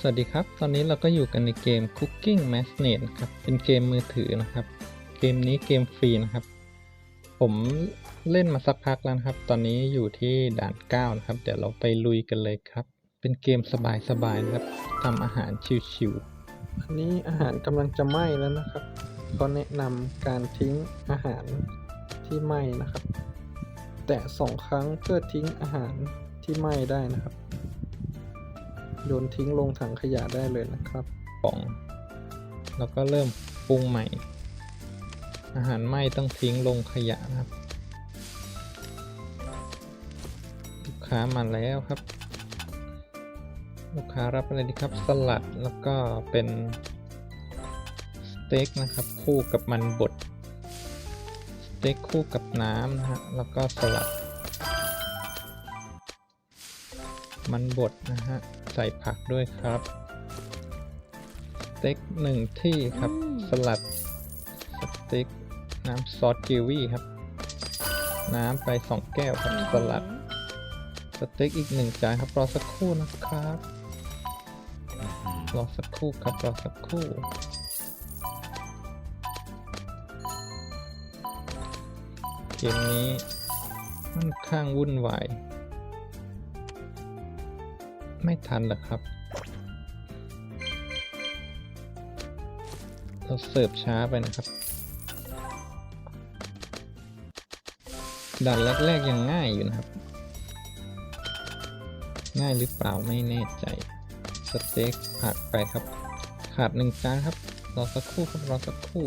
สวัสดีครับ ตอนนี้เราก็อยู่กันในเกม Cooking Magnet นะครับ เป็นเกมมือถือนะครับ เกมนี้เกมฟรีนะครับ ผมเล่นมาสักพักแล้วนะครับ ตอนนี้อยู่ที่ด่าน 9 นะครับ เดี๋ยวเราไปลุยกันเลยครับ เป็นเกมสบายๆนะครับทำอาหารชิวๆ อันนี้อาหารกำลังจะไหม้แล้วนะครับก็แนะนำการทิ้งอาหารที่ไหม้นะครับ แตะสองครั้งเพื่อทิ้งอาหารที่ไหม้ได้นะครับ โยนทิ้งลงถังขยะได้เลยนะครับป่องแล้วก็เริ่มปรุงใหม่ อาหารไหม้ต้องทิ้งลงขยะนะครับ ลูกค้ามาแล้วครับ ลูกค้ารับอะไรดีครับ สลัดแล้วก็เป็นสเต็กนะครับ คู่กับมันบดสเต็กคู่กับน้ำนะฮะแล้วก็สลัด มันบดนะฮะ ใส่ผักด้วยครับสเต็กหนึ่งที่ครับ สลัดสเต็กน้ำซอสกิวีครับ น้ำไปสองแก้วครับสลัดสเต็กอีกหนึ่งจานครับ รอสักครู่นะครับ รอสักครู่ครับ รอสักครู่เกมนี้ค่อนข้างวุ่นวาย ไม่ทันหรอกครับ เราเสิร์ฟช้าไปนะครับด่านแรกๆยังง่ายอยู่นะครับ ง่ายหรือเปล่าไม่แน่ใจ สเต็กผักไปครับ ขาดหนึ่งจานครับรอสักครู่ครับรอสักครู่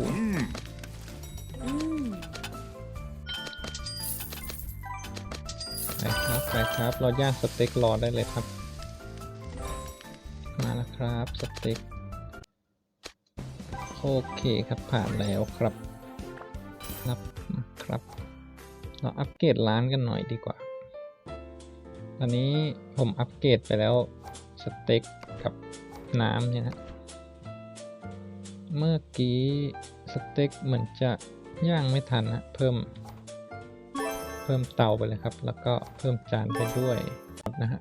ไปครับไปครับ เราย่างสเต็กรอได้เลยครับ มาแล้วครับสเต็กโอเคครับผ่านแล้วครับครับครับ เราอัปเกรดร้านกันหน่อยดีกว่า ตอนนี้ผมอัปเกรดไปแล้วสเต็กกับน้ำเนี่ยนะเมื่อกี้สเต็กเหมือนจะย่างไม่ทันนะเพิ่ม เพิ่มเตาไปเลยครับ แล้วก็เพิ่มจานไปด้วยนะฮะ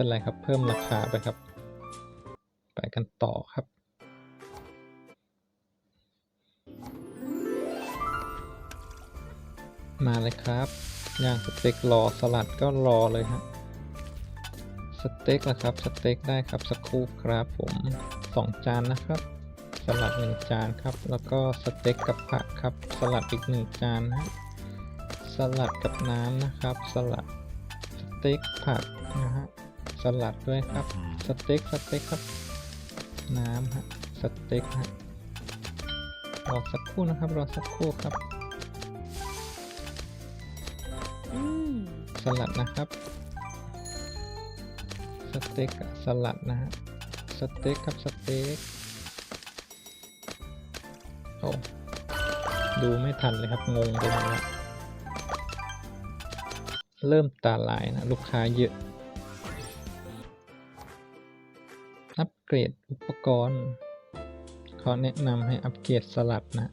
เป็นไรครับ เพิ่มราคาไปครับ ไปกันต่อครับ มาเลยครับย่างสเต็กรอสลัดก็รอเลยฮะสเต็กนะครับสเต็กได้ครับสักครู่ครับผมสองจานนะครับสลัดหนึ่งจานครับ แล้วก็สเต็กกับผักครับ สลัดอีกหนึ่งจานนะฮะสลัดกับน้ำนะครับ สลัดสเต็กผักนะฮะ สลัดด้วยครับ สเต็กสเต็กครับ น้ำฮะ สเต็กฮะรอสักครู่นะครับ รอสักครู่ครับสลัดนะครับ สเต็กกับสลัดนะฮะ สเต็กครับสเต็กโอ้ดูไม่ทันเลยครับงงไปหมดแล้วเริ่มตาลายนะ ลูกค้าเยอะ เกรดอุปกรณ์เขาแนะนำให้อัปเกรดสลัดนะ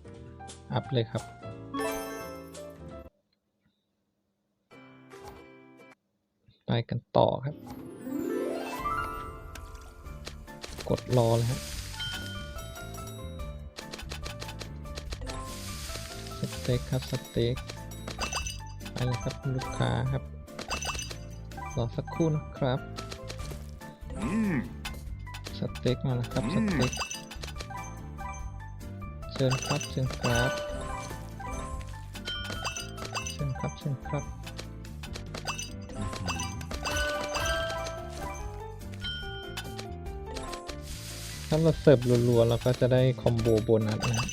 อัพเลยครับ ไปกันต่อครับ กดรอเลยฮะสเต็กครับสเต็กไปเลยครับลูกค้าครับ รอสักครู่นะครับ สเต็กมาแล้วครับสเต็กเชิญครับเชิญครับเชิญครับเชิญครับถ้าเราเสิร์ฟรัวๆเราก็จะได้คอมโบโบนัสนะ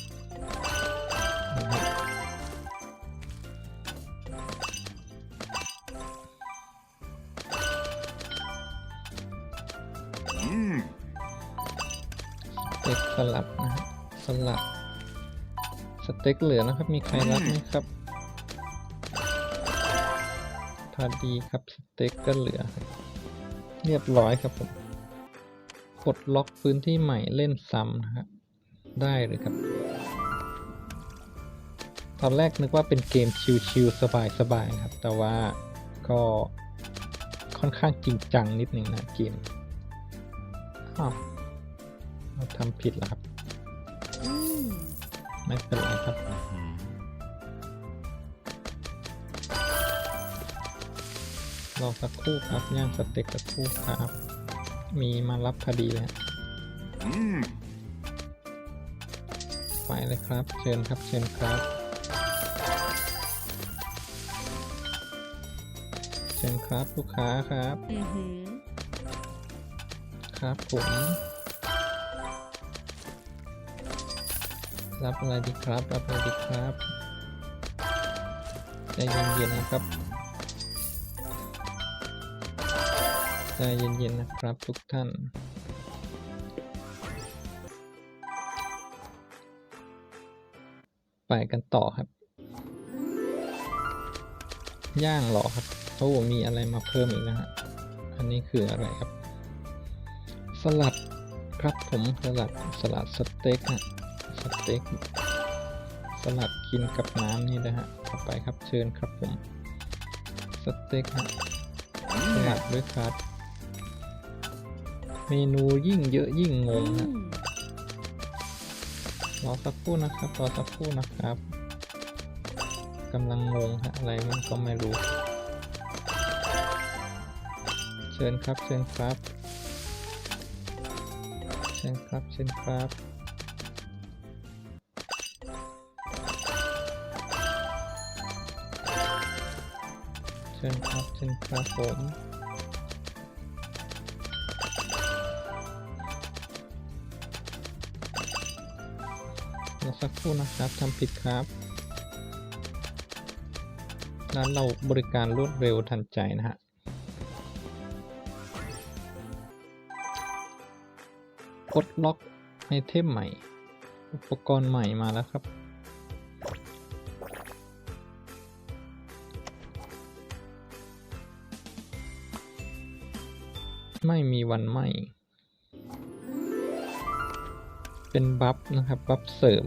สสลัดนะฮะสลัดสเต็กเหลือนะครับ มีใครรับไหมครับ พอดีครับ สเต็กก็เหลือ เรียบร้อยครับผม กดล็อกพื้นที่ใหม่เล่นซ้ำนะครับได้เลยครับ ตอนแรกนึกว่าเป็นเกมชิลๆสบายๆครับ แต่ว่าก็ค่อนข้างจริงจังนิดหนึ่งนะเกมอ้าว เราทำผิดแล้วครับอืมไม่เป็นไรครับ รอสักครู่ครับ ย่างสเต็กสักครู่ครับ มีมารับพอดีแล้วไปเลยครับ เชิญครับ เชิญครับ เชิญครับลูกค้าครับอือหือครับผม รับอะไรดีครับ รับอะไรดีครับใจเย็นๆนะครับใจเย็นๆนะครับทุกท่านไปกันต่อครับ ย่างหรอครับโอ้มีอะไรมาเพิ่มอีกนะฮะ อันนี้คืออะไรครับ สลัดครับผมสลัดสลัดสเต็กฮะ สเต็กสลัดกินกับน้ำนี่นะฮะต่อไปครับเชิญครับผมสเต็กฮะสลัดด้วยครับ เมนูยิ่งเยอะยิ่งงงฮะรอสักครู่นะครับรอสักครู่นะครับกำลังงงฮะอะไรมันก็ไม่รู้ เชิญครับเชิญครับ เชิญครับเชิญครับ ชิญครับผมรอสักครู่นะครับทำผิดครับร้านเราบริการรวดเร็วทันใจนะฮะปลดล็อกไอเทมใหม่ อุปกรณ์ใหม่มาแล้วครับ ไม่มีวันไหมเป็นบัฟนะครับ บัฟเสริม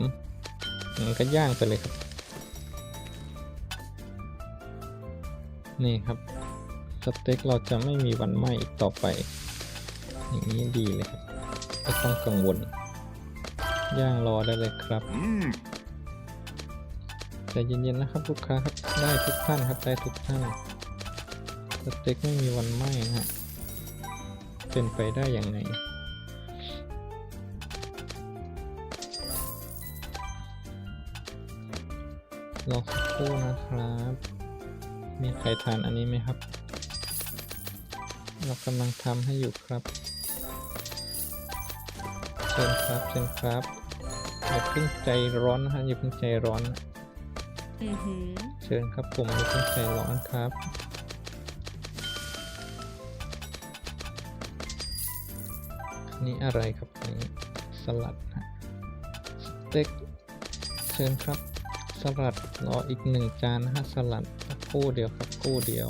มันก็ย่างไปเลยครับ นี่ครับสเต็กเราจะไม่มีวันไหมอีกต่อไป อย่างนี้ดีเลยครับไม่ต้องกังวล ย่างรอได้เลยครับใจเย็นๆนะครับลูกค้าครับได้ทุกท่านครับได้ทุกท่านสเต็กไม่มีวันไหม้นะฮะ เป็นไปได้ยังไงรอสักครู่นะครับ มีใครทานอันนี้ไหมครับ เรากำลังทำให้อยู่ครับ เชิญครับ เชิญครับ อย่าเพิ่งใจร้อนนะฮะอย่าเพิ่งใจร้อนนะอือหือเชิญครับผมอย่าเพิ่งใจร้อนครับ นี่อะไรครับนี้สลัดฮะสเต็กเชิญครับสลัดรออีกหนึ่งจานนะฮะสลัดกครู่เดียวครับคู่เดียว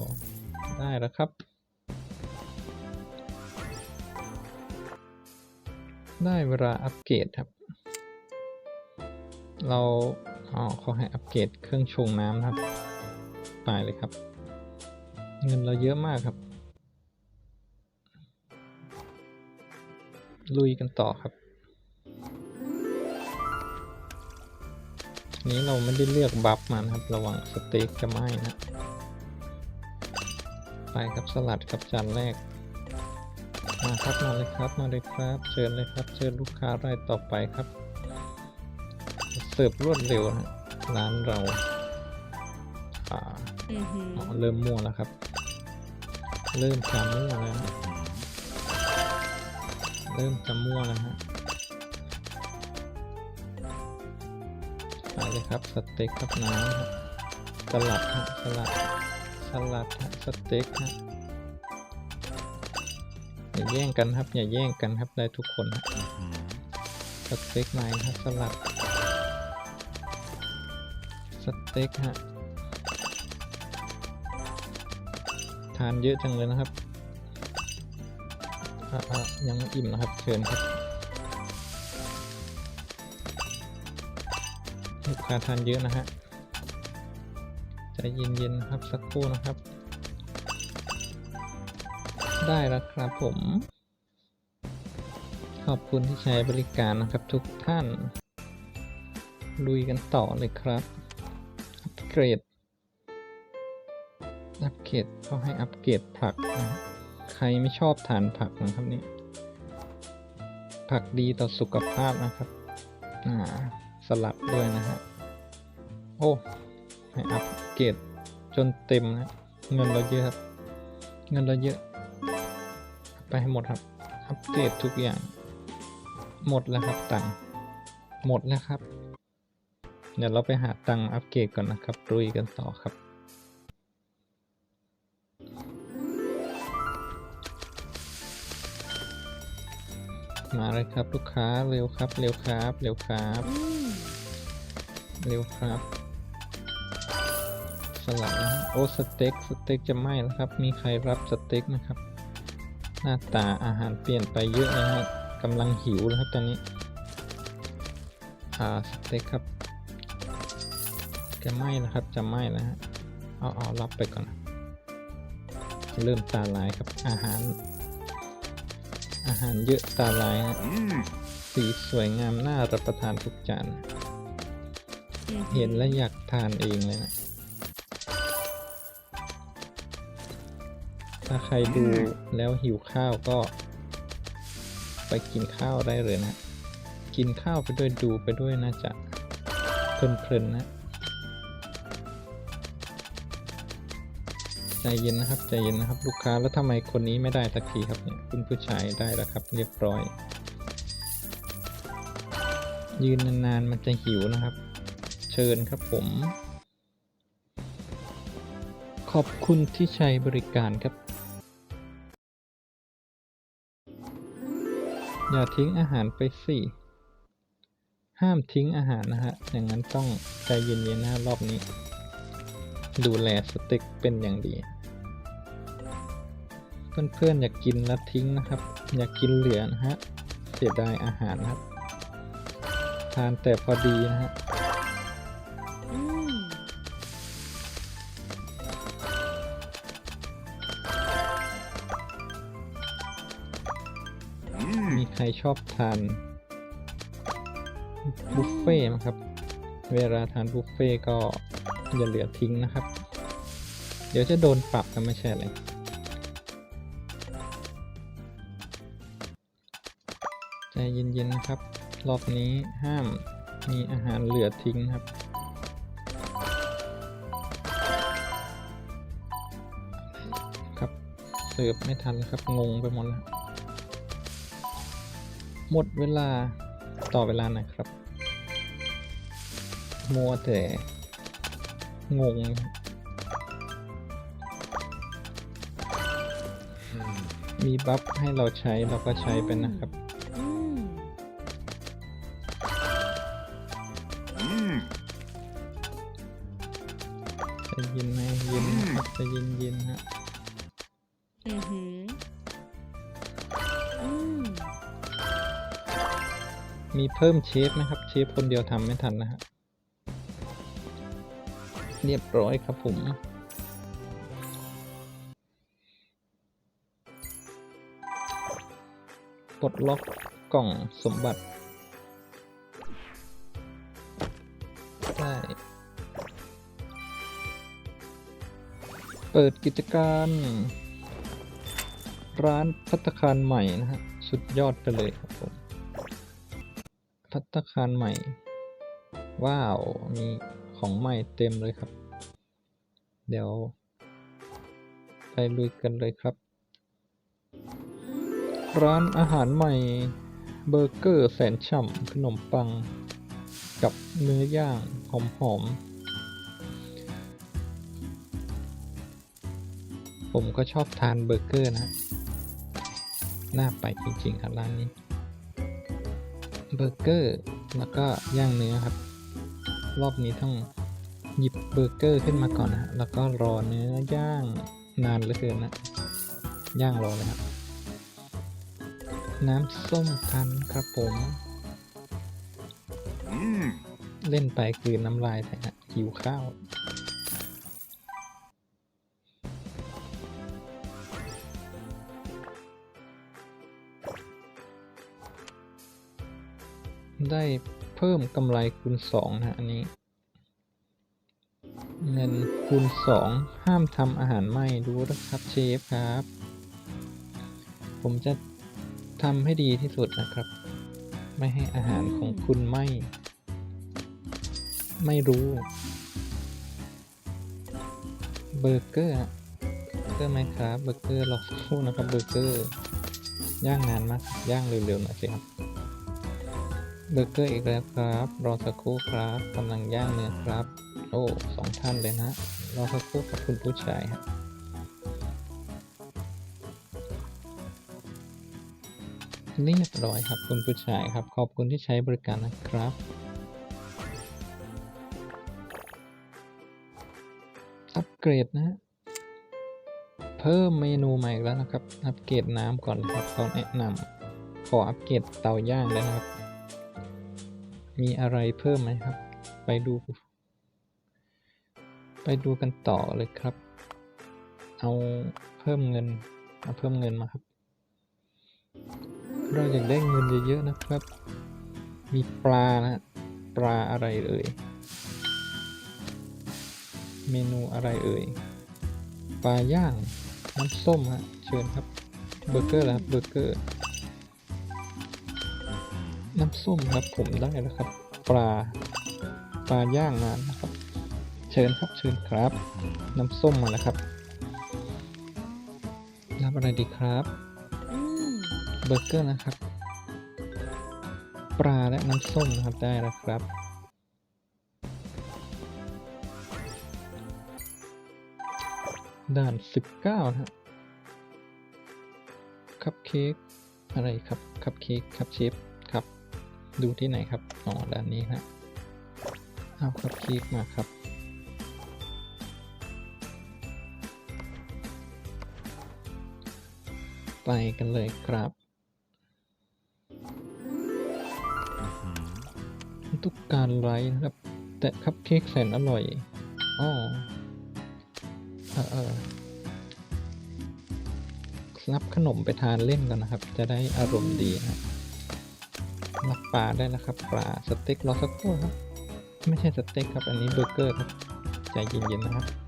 ได้แล้วครับ ได้เวลาอัปเกรดครับ เราอ๋อเขาให้อัปเกรดเครื่องชงน้ำนะครับตายเลยครับ เงินเราเยอะมากครับ ลุยกันต่อครับ นี้เราไม่ได้เลือกบัฟมานะครับ ระวังสเต็กจะไหม้นะ ไปครับสลัดครับจานแรก มาครับมาเลยครับมาเลยครับ เชิญเลยครับ เชิญลูกค้ารายต่อไปครับ เสิร์ฟรวดเร็วนะร้านเราอ่าอือหืออ๋อเริ่มมั่วแล้วครับ เริ่มจะมั่วแล้วนะ เริ่มจะมั่วแล้วฮะไปเลยครับสเต็กครับน้ำครับสลัดฮะสลัดสลัดฮะสเต็กฮะอย่าแย่งกันครับอย่าแย่งกันครับได้ทุกคนฮะสเต็กไหนครับสลัดสเต็กฮะทานเยอะจังเลยนะครับ อะยังอิ่มนะครับ เชิญครับลูกค้าทานเยอะนะฮะใจเย็นๆครับสักครู่นะครับ ได้แล้วครับผม ขอบคุณที่ใช้บริการนะครับทุกท่าน ลุยกันต่อเลยครับ อัปเกรด อัปเกรดเขาให้อัปเกรดผักนะ ใครไม่ชอบทานผักนะครับนี่ผักดีต่อสุขภาพนะครับอ่าสลัดด้วยนะฮะโอ้ให้อัปเกรดจนเต็มนะเงินเราเยอะครับ เงินเราเยอะ ไปให้หมดครับ อัปเกรดทุกอย่าง หมดแล้วครับตังค์หมดแล้วครับ เดี๋ยวเราไปหาตังค์อัปเกรดก่อนนะครับรุยกันต่อครับ มาเลยครับลูกค้าเร็วครับ เร็วครับ เร็วครับ เร็วครับ สลัดนะโอ้สเต็กสเต็กจะไหม้แล้วครับ มีใครรับสเต็กนะครับ หน้าตาอาหารเปลี่ยนไปเยอะเลยครับกำลังหิวแล้วครับตอนนี้อ่าสเต็กครับจะไหม้แล้วครับจะไหม้แล้วฮะเอาเอารับไปก่อน เริ่มตาลายครับอาหาร อาหารเยอะตาลายฮะสีสวยงามน่ารับประทานทุกจาน เห็นแล้วอยากทานเองเลยนะถ้าใครดูแล้วหิวข้าวก็ ไปกินข้าวได้เลยนะ กินข้าวไปด้วยดูไปด้วยน่าจะเพลินๆนะ ใจเย็นนะครับ ใจเย็นนะครับ ลูกค้าแล้วทำไมคนนี้ไม่ได้สักทีครับเนี่ยคุณผู้ชายได้แล้วครับ เรียบร้อย ยืนนานๆมันจะหิวนะครับ เชิญครับผม ขอบคุณที่ใช้บริการครับ อย่าทิ้งอาหารไปสิห้ามทิ้งอาหารนะฮะอย่างนั้นต้องใจเย็นๆนะรอบนี้ ดูแลสเต็กเป็นอย่างดี เพื่อนๆอยากกินแล้วทิ้งนะครับ อยากกินเหลือนะฮะ เสียดายอาหารนะครับ ทานแต่พอดีนะฮะมีใครชอบทานบุฟเฟ่ต์ไหมครับ เวลาทานบุฟเฟ่ต์ก็ อย่าเหลือทิ้งนะครับ เดี๋ยวจะโดนปรับกันไม่ใช่เลยใจเย็นๆนะครับ รอบนี้ห้ามมีอาหารเหลือทิ้งครับครับเสิร์ฟไม่ทันครับงงไปหมดแล้วหมดเวลาต่อเวลาหน่อยครับมัวแต่ งง มีบัฟให้เราใช้เราก็ใช้ไปนะครับอืมจะเย็นนะเย็นนะครับจะเย็นเย็นๆฮะอือหืออืมมีเพิ่มเชฟนะครับ เชฟคนเดียวทำไม่ทันนะฮะ เรียบร้อยครับผมปลดล็อกกล่องสมบัติได้เปิดกิจการ ร้านพัตตาคารใหม่นะฮะ สุดยอดไปเลยครับผมพัตตาคารใหม่ ว้าว มีของใหม่เต็มเลยครับ เดี๋ยว ไปลุยกันเลยครับ ร้านอาหารใหม่เบอร์เกอร์แสนฉ่ำขนมปัง กับเนื้อย่างหอมๆ ผมก็ชอบทานเบอร์เกอร์นะ น่าไปจริงๆครับร้านนี้ เบอร์เกอร์แล้วก็ย่างเนื้อครับ รอบนี้ต้อง หยิบเบอร์เกอร์ขึ้นมาก่อนนะฮะแล้วก็รอเนื้อย่างนานเหลือเกินนะ ย่างรอเลยครับ น้ำส้มคั้นครับผม เล่นไปคือน้ำลายแต่ฮะหิวข้าว ได้เพิ่มกำไรคูณสองนะฮะอันนี้ เงินคูณสองห้ามทำอาหารไหม้ดูนะครับเชฟครับ ผมจะทำให้ดีที่สุดนะครับ ไม่ให้อาหารของคุณไหม้ไม่รู้ เบอร์เกอร์เบอร์เกอร์ไหมครับ เบอร์เกอร์รอสักครู่นะครับเบอร์เกอร์ย่างนานมากย่างเร็วๆหน่อยสิครับเบอร์เกอร์อีกแล้วครับ รอสักครู่ครับกำลังย่างเนื้อครับ โอ้สองท่านเลยนะรอสักครู่ครับคุณผู้ชายครับเรียบร้อยครับคุณผู้ชายครับ ขอบคุณที่ใช้บริการนะครับ อัปเกรดนะ เพิ่มเมนูใหม่อีกแล้วนะครับ อัปเกรดน้ำก่อนครับเขาแนะนำขออัปเกรดเตาย่างเลยนะครับ มีอะไรเพิ่มไหมครับ ไปดู ไปดูกันต่อเลยครับ เอาเพิ่มเงิน เอาเพิ่มเงินมาครับ เราอยากได้เงินเยอะๆนะครับ มีปลานะปลาอะไรเอ่ย เมนูอะไรเอ่ย ปลาย่าง น้ำส้มฮะ เชิญครับ เบอร์เกอร์ล้วครับ เบอร์เกอร์ น้ำส้มครับผมได้แล้วครับ ปลา ปลาย่างนานนะครับ เชิญครับ เชิญครับ น้ำส้มมาแล้วครับรับอะไรดีครับอืมเบอร์เกอร์นะครับ ปลาและน้ำส้มนะครับได้แล้วครับ ด่าน 19นะฮะคัพเค้กอะไรครับคัพเค้กคัพเชฟครับ ดูที่ไหนครับอ๋อด้านนี้ฮะเอาคัพเค้กมาครับ ไปกันเลยครับ ทุกการไลฟ์นะครับ แต่คัพเค้กแสนอร่อยอ๋อเออเออรับขนมไปทานเล่นกันนะครับ จะได้อารมณ์ดีนะครับรับปลาได้นะครับปลาสเต็กรอสักครู่ครับ ไม่ใช่สเต็กครับ อันนี้เบอร์เกอร์ครับ ใจเย็นๆนะครับ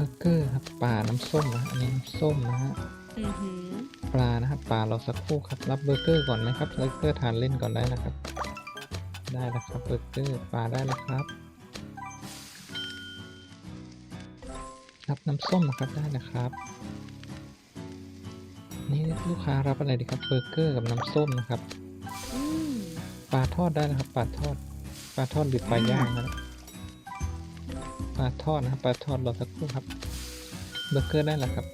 เบอร์เกอร์ครับปลาน้ำส้มนะอันนี้น้ำส้มนะฮะอือหือปลานะครับปลาเราสักครู่ครับรับเบอร์เกอร์ก่อนไหมครับเบอร์เกอร์ทานเล่นก่อนได้นะครับ ได้แล้วครับเบอร์เกอร์ปลาได้แล้วครับ รับน้ำส้มนะครับได้นะครับ นี่ลูกค้ารับอะไรดีครับเบอร์เกอร์กับน้ำส้มนะครับ อืมปลาทอดได้นะครับปลาทอดปลาทอดหรือปลาย่างนะครับป ลาทอดนะครับปลาทอดรอสักครู่ครับเบอร์เกอร์ได้แล้วครับ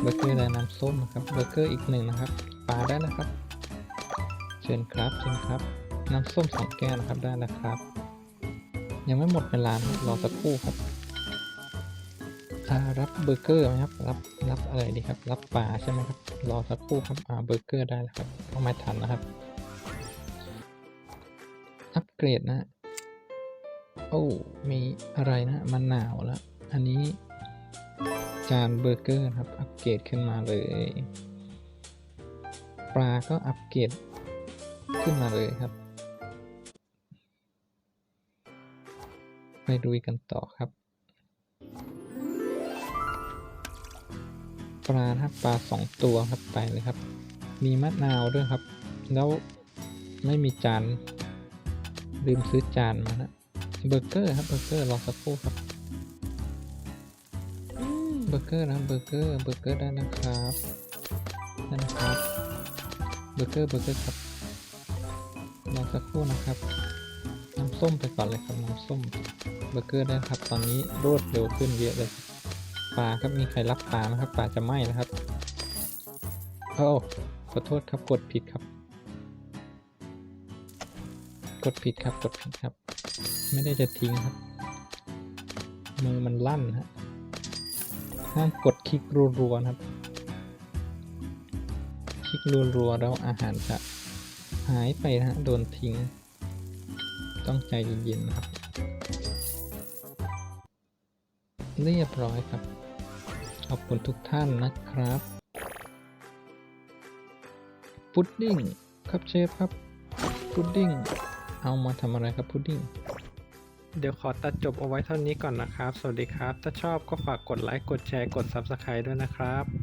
เบอร์เกอร์ได้น้ำส้มนะครับเบอร์เกอร์อีกหนึ่งนะครับปลาได้นะครับ เชิญครับเชิญครับ น้ำส้มสองแก้วนะครับได้แล้วครับ ยังไม่หมดเวลานะครับรอสักครู่ครับรับเบอร์เกอร์ไหมครับรับรับอะไรดีครับ รับปลาใช่ไหมครับรอสักครู่ครับอ่าเบอร์เกอร์ได้แล้วครับเอาม่ทันนะครับอัปเกรดนะ โอ้ มีอะไรนะมะนหนาวแล้ว อันนี้จานเบอร์เกอร์ครับ อัปเกรดขึ้นมาเลย ปลาก็อัปเกรดขึ้นมาเลยครับ ไปดูกันต่อครับ ปลาครับปลาสองตัวครับไปเลยครับ มีมะนาวด้วยครับ แล้วไม่มีจาน ลืมซื้อจานมานะ เบอร์เกอร์ครับเบอร์เกอร์รอสักครู่ครับอืมเบอร์เกอร์นะครับเบอร์เกอร์เบอร์เกอร์ได้นะครับได้นะครับเบอร์เกอร์เบอร์เกอร์ครับรอสักครู่นะครับน้ำส้มไปก่อนเลยครับน้ำส้มเบอร์เกอร์ได้ครับตอนนี้รวดเร็วขึ้นเยอะเลยปลาครับมีใครรับปลาไหมครับปลาจะไหม้นะครับโอ้ขอโทษครับกดผิดครับ กดผิดครับกดผิดครับ ไม่ได้จะทิ้งครับ มือมันลั่นฮะห้ามกดคลิกรัวๆครับ คลิกรัวๆแล้วอาหารจะหายไปนะฮะโดนทิ้ง ต้องใจเย็นๆนะครับ เรียบร้อยครับ ขอบคุณทุกท่านนะครับ พุดดิ้งครับเชฟครับ พุดดิ้งเอามาทำอะไรครับพุดดิ้ง เดี๋ยวขอตัดจบเอาไว้เท่านี้ก่อนนะครับ สวัสดีครับ ถ้าชอบก็ฝากกดไลค์ กดแชร์ กด Subscribe ด้วยนะครับ